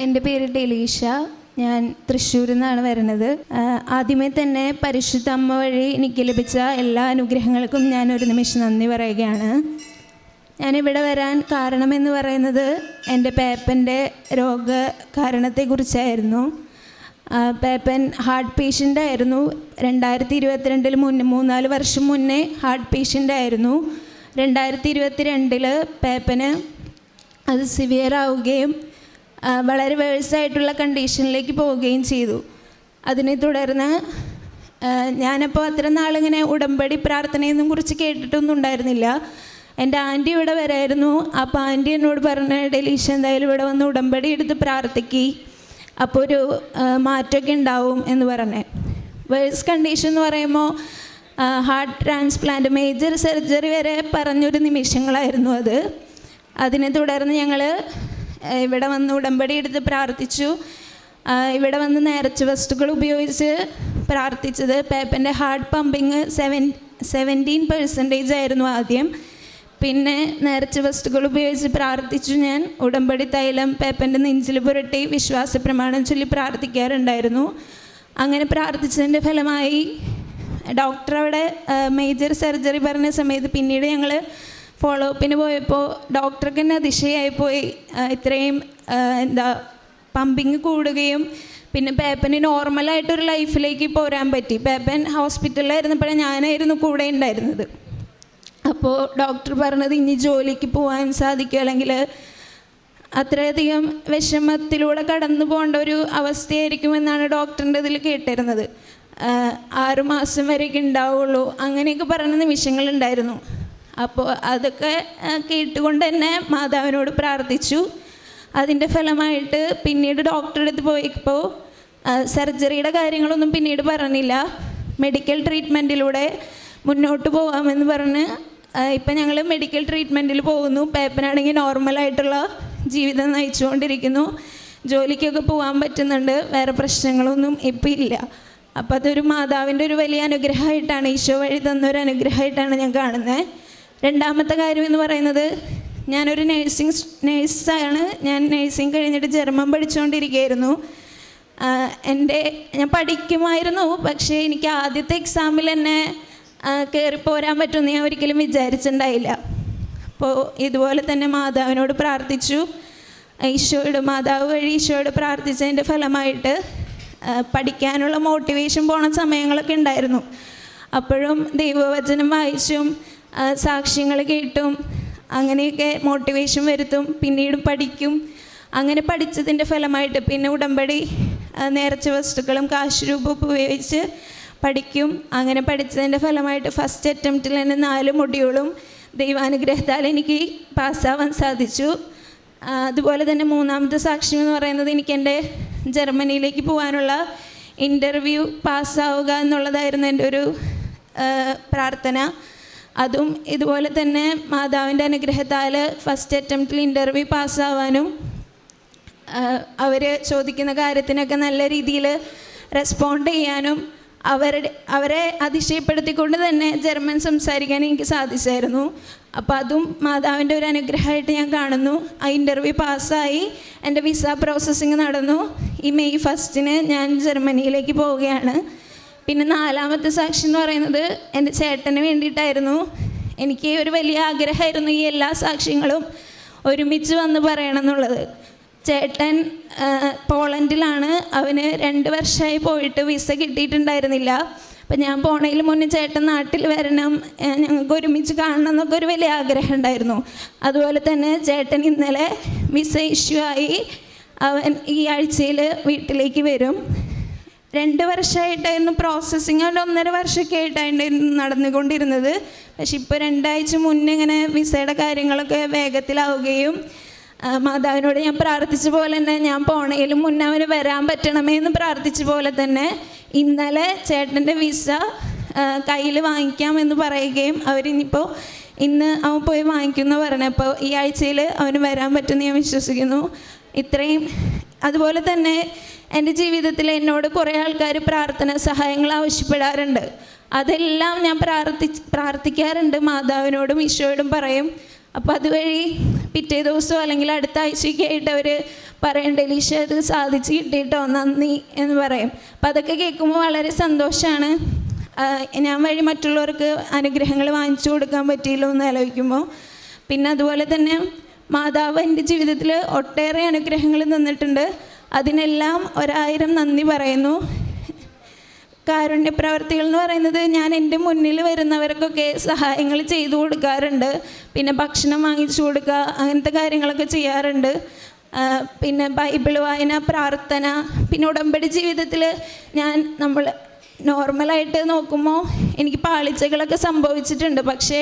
എന്റെ പേര് ഡെലീഷ. ഞാൻ തൃശ്ശൂരിൽ നിന്നാണ് വരുന്നത് ആദ്യമേ തന്നെ പരിശുദ്ധ അമ്മ വഴി എനിക്ക് ലഭിച്ച എല്ലാ അനുഗ്രഹങ്ങൾക്കും ഞാൻ ഒരു നിമിഷം നന്ദി പറയുകയാണ്. ഞാനിവിടെ വരാൻ കാരണമെന്ന് പറയുന്നത് എന്റെ പേപ്പന്റെ രോഗ കാരണത്തെക്കുറിച്ചായിരുന്നു. പേപ്പൻ ഹാർട്ട് പേഷ്യന്റ് ആയിരുന്നു. രണ്ടായിരത്തി ഇരുപത്തിരണ്ടിൽ മുന്നേ മൂന്നാൽ വർഷം മുന്നേ ഹാർട്ട് പേഷ്യന്റ് ആയിരുന്നു. രണ്ടായിരത്തി ഇരുപത്തി രണ്ടിൽ പേപ്പന് അത് സിവിയർ ആവുകയും വളരെ വേഴ്സായിട്ടുള്ള കണ്ടീഷനിലേക്ക് പോവുകയും ചെയ്തു. അതിനെ തുടർന്ന് ഞാനപ്പോൾ അത്ര നാളിങ്ങനെ ഉടമ്പടി പ്രാർത്ഥനയൊന്നും കുറിച്ച് കേട്ടിട്ടൊന്നും ഉണ്ടായിരുന്നില്ല. എന്റെ ആന്റി ഇവിടെ വരായിരുന്നു. അപ്പോൾ ആന്റി എന്നോട് പറഞ്ഞ ഡെലീഷ എന്തായാലും ഇവിടെ വന്ന് ഉടമ്പടി എടുത്ത് പ്രാർത്ഥിക്കി. അപ്പോൾ ഒരു മാറ്റമൊക്കെ ഉണ്ടാവും എന്ന് പറഞ്ഞേ. വേഴ്സ് കണ്ടീഷൻ എന്ന് പറയുമ്പോൾ ഹാർട്ട് ട്രാൻസ്പ്ലാന്റ് മേജർ സർജറി വരെ പറഞ്ഞൊരു നിമിഷങ്ങളായിരുന്നു അത്. അതിനെ തുടർന്ന് ഞങ്ങൾ ഇവിടെ വന്ന് ഉടമ്പടി എടുത്ത് പ്രാർത്ഥിച്ചു. ഇവിടെ വന്ന് നേർച്ച വസ്തുക്കൾ ഉപയോഗിച്ച് പ്രാർത്ഥിച്ചത് പേപ്പന്റെ heart pumping seven seventeen percentage ആയിരുന്നു ആദ്യം. പിന്നെ നേർച്ച വസ്തുക്കൾ ഉപയോഗിച്ച് പ്രാർത്ഥിച്ചു ഞാൻ. ഉടമ്പടി തൈലം പേപ്പന്റെ നെഞ്ചിൽ പുരട്ടി വിശ്വാസ പ്രമാണം ചൊല്ലി പ്രാർത്ഥിക്കാറുണ്ടായിരുന്നു. അങ്ങനെ പ്രാർത്ഥിച്ചതിന്റെ ഫലമായി ഡോക്ടർ അവിടെ മേജർ സർജറി പറഞ്ഞ സമയത്ത് പിന്നീട് ഞങ്ങൾ ഫോളോ അപ്പിന് പോയപ്പോൾ ഡോക്ടർക്ക് തന്നെ അതിശയായി പോയി. ഇത്രയും എന്താ പമ്പിങ് കൂടുകയും പിന്നെ പേപ്പന് നോർമലായിട്ടൊരു ലൈഫിലേക്ക് പോരാൻ പറ്റി. പേപ്പൻ ഹോസ്പിറ്റലിലായിരുന്നപ്പോഴേ ഞാനായിരുന്നു കൂടെ ഉണ്ടായിരുന്നത്. അപ്പോൾ ഡോക്ടർ പറഞ്ഞത് ഇനി ജോലിക്ക് പോകാൻ സാധിക്കും? അല്ലെങ്കിൽ അത്രയധികം വിഷമത്തിലൂടെ കടന്നു പോകേണ്ട ഒരു അവസ്ഥയായിരിക്കുമെന്നാണ് ഡോക്ടറിന്റെ ഇതിൽ കേട്ടിരുന്നത്. ആറുമാസം ആറ് മാസം വരെയൊക്കെ ഉണ്ടാവുള്ളൂ. അങ്ങനെയൊക്കെ പറയുന്ന നിമിഷങ്ങളുണ്ടായിരുന്നു. അപ്പോൾ അതൊക്കെ കേട്ടുകൊണ്ട് തന്നെ മാതാവിനോട് പ്രാർത്ഥിച്ചു. അതിന്റെ ഫലമായിട്ട് പിന്നീട് ഡോക്ടറുടെ അടുത്ത് പോയപ്പോൾ സർജറിയുടെ കാര്യങ്ങളൊന്നും പിന്നീട് പറഞ്ഞില്ല. മെഡിക്കൽ ട്രീറ്റ്മെന്റിലൂടെ മുന്നോട്ട് പോകാമെന്ന് പറഞ്ഞ് ഇപ്പം ഞങ്ങൾ മെഡിക്കൽ ട്രീറ്റ്മെന്റിൽ പോകുന്നു. പേപ്പനാണെങ്കിൽ നോർമലായിട്ടുള്ള ജീവിതം നയിച്ചുകൊണ്ടിരിക്കുന്നു. ജോലിക്കൊക്കെ പോകാൻ പറ്റുന്നുണ്ട്. വേറെ പ്രശ്നങ്ങളൊന്നും ഇപ്പം ഇല്ല. അപ്പോൾ അതൊരു മാതാവിന്റെ ഒരു വലിയ അനുഗ്രഹമായിട്ടാണ് ഈശോ വഴി തന്നൊരു അനുഗ്രഹമായിട്ടാണ് ഞാൻ കാണുന്നത് രണ്ടാമത്തെ കാര്യം എന്ന് പറയുന്നത് ഞാനൊരു നേഴ്സിംഗ് നേഴ്സാണ് ഞാൻ നേഴ്സിംഗ് കഴിഞ്ഞിട്ട് ജർമ്മൻ പഠിച്ചുകൊണ്ടിരിക്കുകയായിരുന്നു എന്റെ ഞാൻ പഠിക്കുമായിരുന്നു പക്ഷേ എനിക്ക് ആദ്യത്തെ എക്സാമിൽ തന്നെ കയറിപ്പോരാൻ പോരാൻ പറ്റുമെന്ന് ഞാൻ ഒരിക്കലും വിചാരിച്ചിട്ടുണ്ടായില്ല. അപ്പോൾ ഇതുപോലെ തന്നെ മാതാവിനോട് പ്രാർത്ഥിച്ചു. ഈശോയോട് മാതാവ് വഴി ഈശോയോട് പ്രാർത്ഥിച്ചതിന്റെ ഫലമായിട്ട് പഠിക്കാനുള്ള മോട്ടിവേഷൻ പോണ സമയങ്ങളൊക്കെ ഉണ്ടായിരുന്നു. അപ്പോഴും ദൈവവചനം വായിച്ചും സാക്ഷ്യങ്ങൾ കേട്ടും അങ്ങനെയൊക്കെ മോട്ടിവേഷൻ വരുത്തും പിന്നീട് പഠിക്കും. അങ്ങനെ പഠിച്ചതിന്റെ ഫലമായിട്ട് പിന്നെ ഉടമ്പടി നേർച്ച വസ്തുക്കളും കാശ് രൂപ ഉപയോഗിച്ച് പഠിക്കും. അങ്ങനെ പഠിച്ചതിന്റെ ഫലമായിട്ട് ഫസ്റ്റ് അറ്റംപ്റ്റിൽ തന്നെ നാല് മൊഡ്യൂളും ദൈവാനുഗ്രഹത്താൽ എനിക്ക് പാസ്സാവാൻ സാധിച്ചു. അതുപോലെ തന്നെ മൂന്നാമത്തെ സാക്ഷ്യം എന്ന് പറയുന്നത് എനിക്ക് എന്റെ ജർമ്മനിയിലേക്ക് പോകാനുള്ള ഇന്റർവ്യൂ പാസ്സാവുക എന്നുള്ളതായിരുന്നു എന്റെ ഒരു പ്രാർത്ഥന. അതും ഇതുപോലെ തന്നെ മാതാവിന്റെ അനുഗ്രഹത്താൽ ഫസ്റ്റ് അറ്റംപ്റ്റിൽ ഇന്റർവ്യൂ പാസ്സാവാനും അവർ ചോദിക്കുന്ന കാര്യത്തിനൊക്കെ നല്ല രീതിയിൽ റെസ്പോണ്ട് ചെയ്യാനും അവരുടെ അവരെ അതിശയപ്പെടുത്തിക്കൊണ്ട് തന്നെ ജർമ്മൻ സംസാരിക്കാൻ എനിക്ക് സാധിച്ചായിരുന്നു. അപ്പോൾ അതും മാതാവിന്റെ ഒരു അനുഗ്രഹമായിട്ട് ഞാൻ കാണുന്നു. ആ ഇന്റർവ്യൂ പാസ്സായി എന്റെ വിസ പ്രോസസ്സിങ് നടന്നു. ഈ മെയ് ഫസ്റ്റിന് ഞാൻ ജർമ്മനിയിലേക്ക് പോവുകയാണ്. പിന്നെ നാലാമത്തെ സാക്ഷി എന്ന് പറയുന്നത് എന്റെ ചേട്ടന് വേണ്ടിയിട്ടായിരുന്നു. എനിക്ക് ഒരു വലിയ ആഗ്രഹമായിരുന്നു ഈ എല്ലാ സാക്ഷ്യങ്ങളും ഒരുമിച്ച് വന്ന് പറയണം എന്നുള്ളത് ചേട്ടൻ പോളണ്ടിലാണ്. അവന് രണ്ട് വർഷമായി പോയിട്ട് വിസ കിട്ടിയിട്ടുണ്ടായിരുന്നില്ല. അപ്പം ഞാൻ പോണതിൽ മുന്നേ ചേട്ടൻ നാട്ടിൽ വരണം ഞങ്ങൾക്ക് ഒരുമിച്ച് കാണണം എന്നൊക്കെ ഒരു വലിയ ആഗ്രഹം ഉണ്ടായിരുന്നു. അതുപോലെ തന്നെ ചേട്ടൻ ഇന്നലെ വിസ ഇഷ്യൂ ആയി. അവൻ ഈ ആഴ്ചയിൽ വീട്ടിലേക്ക് വരും. രണ്ട് വർഷമായിട്ടായിരുന്നു പ്രോസസ്സിങ് അല്ല ഒന്നര വർഷമൊക്കെ ആയിട്ടായിരുന്നു നടന്നുകൊണ്ടിരുന്നത്. പക്ഷെ ഇപ്പോൾ രണ്ടാഴ്ച മുന്നേ ഇങ്ങനെ വിസയുടെ കാര്യങ്ങളൊക്കെ വേഗത്തിലാവുകയും മാതാവിനോട് ഞാൻ പ്രാർത്ഥിച്ച പോലെ തന്നെ ഞാൻ പോണേലും മുന്നേ അവന് വരാൻ പറ്റണമേ എന്ന് പ്രാർത്ഥിച്ച പോലെ തന്നെ ഇന്നലെ ചേട്ടന്റെ വിസ കയ്യിൽ വാങ്ങിക്കാമെന്ന് പറയുകയും അവരിനിപ്പോൾ ഇന്ന് അവൻ പോയി വാങ്ങിക്കുമെന്ന് പറഞ്ഞപ്പോൾ ഈ ആഴ്ചയിൽ അവന് വരാൻ പറ്റുമെന്ന് ഞാൻ വിശ്വസിക്കുന്നു. ഇത്രയും അതുപോലെ തന്നെ എന്റെ ജീവിതത്തിൽ എന്നോട് കുറേ ആൾക്കാർ പ്രാർത്ഥന സഹായങ്ങൾ ആവശ്യപ്പെടാറുണ്ട്. അതെല്ലാം ഞാൻ പ്രാർത്ഥി പ്രാർത്ഥിക്കാറുണ്ട്. മാതാവിനോടും ഈശോയോടും പറയും. അപ്പോൾ അതുവഴി പിറ്റേ ദിവസം അല്ലെങ്കിൽ അടുത്ത ആഴ്ചയൊക്കെ ആയിട്ട് അവർ പറയണ്ട ഈശോ അത് സാധിച്ച് കിട്ടിയിട്ടോ? നന്ദി എന്ന് പറയും. അപ്പം അതൊക്കെ കേൾക്കുമ്പോൾ വളരെ സന്തോഷമാണ്. ഞാൻ വഴി മറ്റുള്ളവർക്ക് അനുഗ്രഹങ്ങൾ വാങ്ങിച്ചു കൊടുക്കാൻ പറ്റിയല്ലോ എന്ന് ആലോചിക്കുമ്പോൾ. പിന്നെ അതുപോലെ തന്നെ മാതാവ് എന്റെ ജീവിതത്തിൽ ഒട്ടേറെ അനുഗ്രഹങ്ങൾ തന്നിട്ടുണ്ട്. അതിനെല്ലാം ഒരായിരം നന്ദി പറയുന്നു. കാരുണ്യ പ്രവർത്തികൾ എന്ന് പറയുന്നത് ഞാൻ എന്റെ മുന്നിൽ വരുന്നവർക്കൊക്കെ സഹായങ്ങൾ ചെയ്തു കൊടുക്കാറുണ്ട്. പിന്നെ ഭക്ഷണം വാങ്ങിച്ചു കൊടുക്കുക അങ്ങനത്തെ കാര്യങ്ങളൊക്കെ ചെയ്യാറുണ്ട്. പിന്നെ ബൈബിൾ വായന പ്രാർത്ഥന പിന്നെ ഉടമ്പടി ജീവിതത്തിൽ ഞാൻ നമ്മൾ നോർമലായിട്ട് നോക്കുമ്പോൾ എനിക്ക് പാളിച്ചകളൊക്കെ സംഭവിച്ചിട്ടുണ്ട്. പക്ഷേ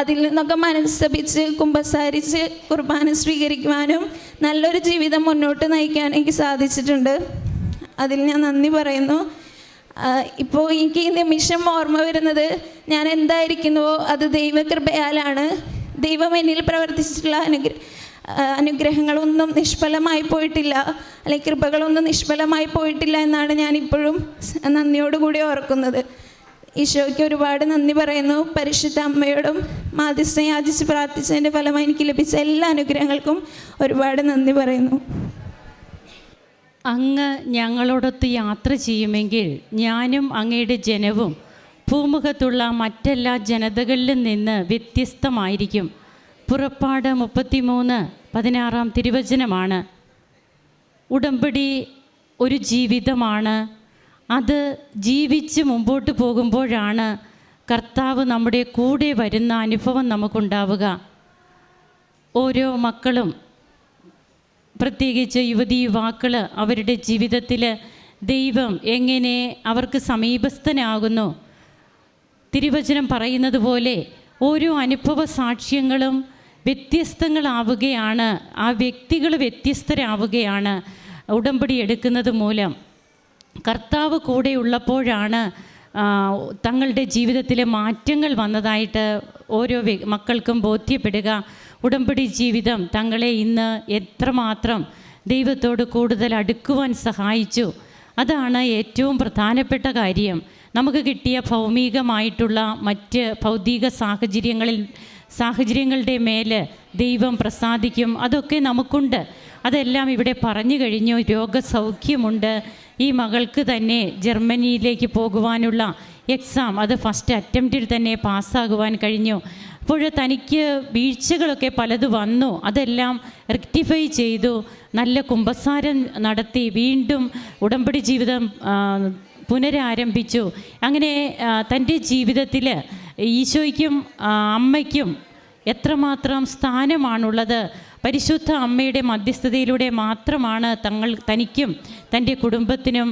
അതിൽ നിന്നൊക്കെ മനസ്തപിച്ച് കുമ്പസാരിച്ച് കുർബാന സ്വീകരിക്കുവാനും നല്ലൊരു ജീവിതം മുന്നോട്ട് നയിക്കാൻ എനിക്ക് സാധിച്ചിട്ടുണ്ട്. അതിൽ ഞാൻ നന്ദി പറയുന്നു. ഇപ്പോൾ എനിക്ക് ഈ നിമിഷം ഓർമ്മ വരുന്നത് ഞാൻ എന്തായിരിക്കുന്നുവോ അത് ദൈവകൃപയാലാണ്. ദൈവം എന്നിൽ പ്രവർത്തിച്ചിട്ടുള്ള അനുഗ്ര അനുഗ്രഹങ്ങളൊന്നും നിഷ്ഫലമായി പോയിട്ടില്ല. അല്ലെങ്കിൽ കൃപകളൊന്നും നിഷ്ഫലമായി പോയിട്ടില്ല എന്നാണ് ഞാൻ ഇപ്പോഴും നന്ദിയോടുകൂടി ഓർക്കുന്നത്. ഈശോയ്ക്ക് ഒരുപാട് നന്ദി പറയുന്നു. പരിശുദ്ധ അമ്മയോടും മാധ്യസ്ഥ യാചിച്ച് പ്രാർത്ഥിച്ചതിന്റെ ഫലമായി എനിക്ക് ലഭിച്ച എല്ലാ അനുഗ്രഹങ്ങൾക്കും ഒരുപാട് നന്ദി പറയുന്നു. അങ്ങ് ഞങ്ങളോടൊത്ത് യാത്ര ചെയ്യുമെങ്കിൽ ഞാനും അങ്ങയുടെ ജനവും ഭൂമുഖത്തുള്ള മറ്റെല്ലാ ജനതകളിലും നിന്ന് വ്യത്യസ്തമായിരിക്കും. പുറപ്പാട് മുപ്പത്തിമൂന്ന് പതിനാറാം തിരുവചനമാണ്. ഉടമ്പടി ഒരു ജീവിതമാണ്. അത് ജീവിച്ച് മുമ്പോട്ട് പോകുമ്പോഴാണ് കർത്താവ് നമ്മുടെ കൂടെ വരുന്ന അനുഭവം നമുക്കുണ്ടാവുക. ഓരോ മക്കളും പ്രത്യേകിച്ച് യുവതി യുവാക്കൾ അവരുടെ ജീവിതത്തിൽ ദൈവം എങ്ങനെ അവർക്ക് സമീപസ്ഥനാകുന്നു. തിരുവചനം പറയുന്നത് പോലെ ഓരോ അനുഭവ സാക്ഷ്യങ്ങളും വ്യത്യസ്തങ്ങളാവുകയാണ്. ആ വ്യക്തികൾ വ്യത്യസ്തരാവുകയാണ് ഉടമ്പടി എടുക്കുന്നത് മൂലം. കർത്താവ് കൂടെ ഉള്ളപ്പോഴാണ് തങ്ങളുടെ ജീവിതത്തിലെ മാറ്റങ്ങൾ വന്നതായിട്ട് ഓരോ മക്കൾക്കും ബോധ്യപ്പെടുക. ഉടമ്പടി ജീവിതം തങ്ങളെ ഇന്ന് എത്രമാത്രം ദൈവത്തോട് കൂടുതൽ അടുക്കുവാൻ സഹായിച്ചു. അതാണ് ഏറ്റവും പ്രധാനപ്പെട്ട കാര്യം. നമുക്ക് കിട്ടിയ ഭൗമികമായിട്ടുള്ള മറ്റ് ഭൗതിക സാഹചര്യങ്ങളിൽ സാഹചര്യങ്ങളുടെ മേൽ ദൈവം പ്രസാദിക്കും. അതൊക്കെ നമുക്കുണ്ട്. അതെല്ലാം ഇവിടെ പറഞ്ഞു കഴിഞ്ഞു. രോഗസൗഖ്യമുണ്ട്. ഈ മകൾക്ക് തന്നെ ജർമ്മനിയിലേക്ക് പോകുവാനുള്ള എക്സാം അത് ഫസ്റ്റ് അറ്റംപ്റ്റിൽ തന്നെ പാസ്സാകുവാൻ കഴിഞ്ഞു. അപ്പോൾ തനിക്ക് വീഴ്ചകളൊക്കെ പലത് വന്നു. അതെല്ലാം റെക്ടിഫൈ ചെയ്തു. നല്ല കുമ്പസാരം നടത്തി. വീണ്ടും ഉടമ്പടി ജീവിതം പുനരാരംഭിച്ചു. അങ്ങനെ തന്റെ ജീവിതത്തിൽ ഈശോയ്ക്കും അമ്മയ്ക്കും എത്രമാത്രം സ്ഥാനമാണുള്ളത്. പരിശുദ്ധ അമ്മയുടെ മധ്യസ്ഥതയിലൂടെ മാത്രമാണ് തങ്ങൾ തനിക്കും തന്റെ കുടുംബത്തിനും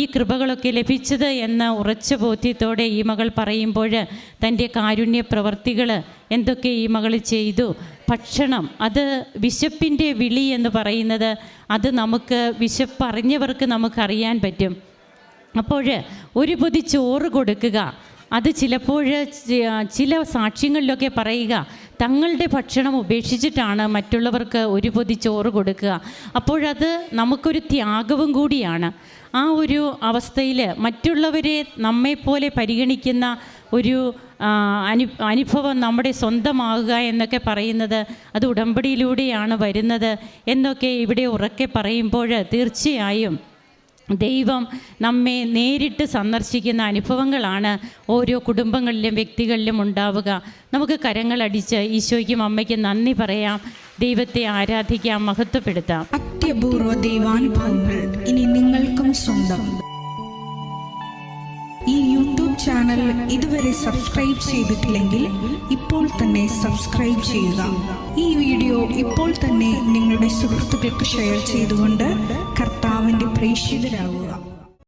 ഈ കൃപകളൊക്കെ ലഭിച്ചത് എന്ന ഉറച്ച ബോധ്യത്തോടെ ഈ മകൾ പറയുമ്പോൾ തന്റെ കാരുണ്യ പ്രവർത്തികൾ എന്തൊക്കെ ഈ മകൾ ചെയ്തു. ഭക്ഷണം അത് വിശപ്പിന്റെ വിളി എന്ന് പറയുന്നത് അത് നമുക്ക് വിശപ്പറിഞ്ഞവർക്ക് നമുക്കറിയാൻ പറ്റും. അപ്പോൾ ഒരു പൊതി ചോറ് കൊടുക്കുക അത് ചിലപ്പോൾ ചില സാക്ഷ്യങ്ങളിലൊക്കെ പറയുക തങ്ങളുടെ ഭക്ഷണം ഉപേക്ഷിച്ചിട്ടാണ് മറ്റുള്ളവർക്ക് ഒരു പൊതി ചോറ് കൊടുക്കുക. അപ്പോഴത് നമുക്കൊരു ത്യാഗവും കൂടിയാണ്. ആ ഒരു അവസ്ഥയിൽ മറ്റുള്ളവരെ നമ്മെപ്പോലെ പരിഗണിക്കുന്ന ഒരു അനു അനുഭവം നമ്മുടെ സ്വന്തമാകുക എന്നൊക്കെ പറയുന്നത് അത് ഉടമ്പടിയിലൂടെയാണ് വരുന്നത് എന്നൊക്കെ ഇവിടെ ഉറക്കെ പറയുമ്പോൾ തീർച്ചയായും ദൈവം നമ്മെ നേരിട്ട് സന്ദർശിക്കുന്ന അനുഭവങ്ങളാണ് ഓരോ കുടുംബങ്ങളിലും വ്യക്തികളിലും ഉണ്ടാവുക. നമുക്ക് കരങ്ങളടിച്ച് ഈശോയ്ക്കും അമ്മയ്ക്കും നന്ദി പറയാം. ദൈവത്തെ ആരാധിക്കാം മഹത്വപ്പെടുത്താം. അത്യപൂർവ ദൈവാനുഭവങ്ങൾ ഇനി നിങ്ങൾക്കും സ്വന്തം. ഈ യൂട്യൂബ് ചാനൽ ഇതുവരെ സബ്സ്ക്രൈബ് ചെയ്തിട്ടില്ലെങ്കിൽ ഇപ്പോൾ തന്നെ സബ്സ്ക്രൈബ് ചെയ്യുക. ഈ വീഡിയോ ഇപ്പോൾ തന്നെ നിങ്ങളുടെ സുഹൃത്തുക്കൾക്ക് ഷെയർ ചെയ്തുകൊണ്ട് പ്രേക്ഷിതരാകുക